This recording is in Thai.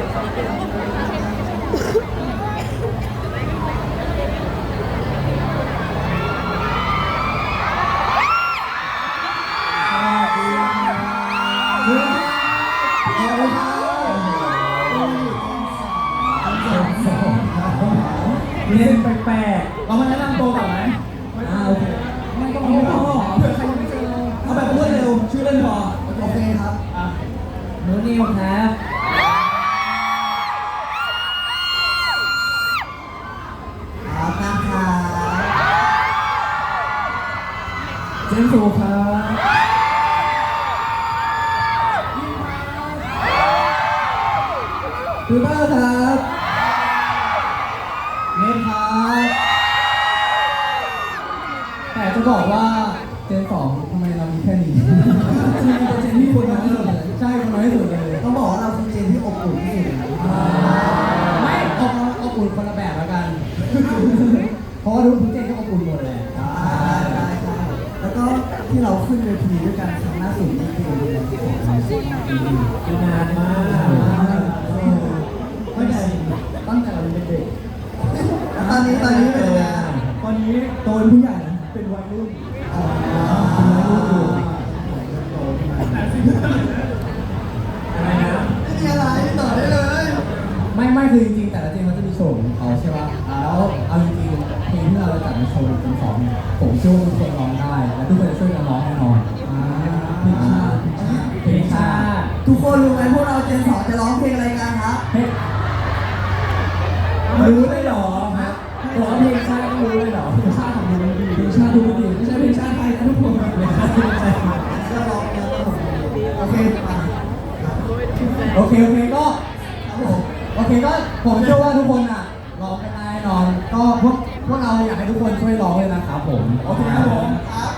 เล่นแปลกๆเรามาแนะนำตัวก่อนไหมอ่าโอเคไม่ต้องไม่ต้องเผื่อใครยังไม่เจอเอาแบบรวดเร็วชื่อเล่นพอโอเคครับอะหนูนิวครับ เจนซูครับคือบ้าครับเมนครับแต่จะบอกว่าเจนสองทำไมเรามีแค่นี้จริงๆเป็นเจนที่คนน้อยที่สุดเลยใช่คนน้อยที่สุดเลยต้องบอกว่าเราคือเจนที่อบอุ่นที่สุดไม่อบอบอุ่นคนละแบบแล้วกัน เพราะว่าทุกเจนก็อบอุ่นหมดแหละ ก็ที่เราขึ้นเวทีด้วยกันครั้งล่าสุดนี่คือเดือนของเราคือนานมากไม่ใช่ตั้งแต่เราเป็นเด็กตอนนี้ตอนนี้เป็นยังไงตอนนี้โตเป็นผู้ใหญ่นะเป็นวัยรุ่นเป็นวัยรุ่นอยู่โตขึ้นมาอะไรนะไม่มีอะไรต่อได้เลย ไม่ไม่คือจริงๆแต่ละเจนมันจะมีโชว์ของเขาใช่ป่ะแล้วเอาจ โชว์ในเจนสองเนี่ยผมเชื่อว่าทุกคนร้องได้ และทุกคนจะช่วยกันร้องแน่นอนเพลงชาติเพลงชาติทุกคนรู้ไหมพวกเราเจนสองจะร้องเพลงอะไรกันครับเฮ้ยรู้ได้เหรอครับร้องเพลงชาติก็รู้ได้เหรอเพลงชาติของดูดีเพลงชาติดูดีไม่ใช่เพลงชาติไทยนะทุกคนไม่ใช่ไม่ใช่ก็ร้องแล้วก็โอเคอะโอเคโอเคก็ครับผมโอเคก็ผมเชื่อว่าทุกคนอะร้องกันได้แน่นอนก็พวก พวกเราอยากให้ทุกคนช่วยร้องเลยนะครับผม โอเคครับผมครับ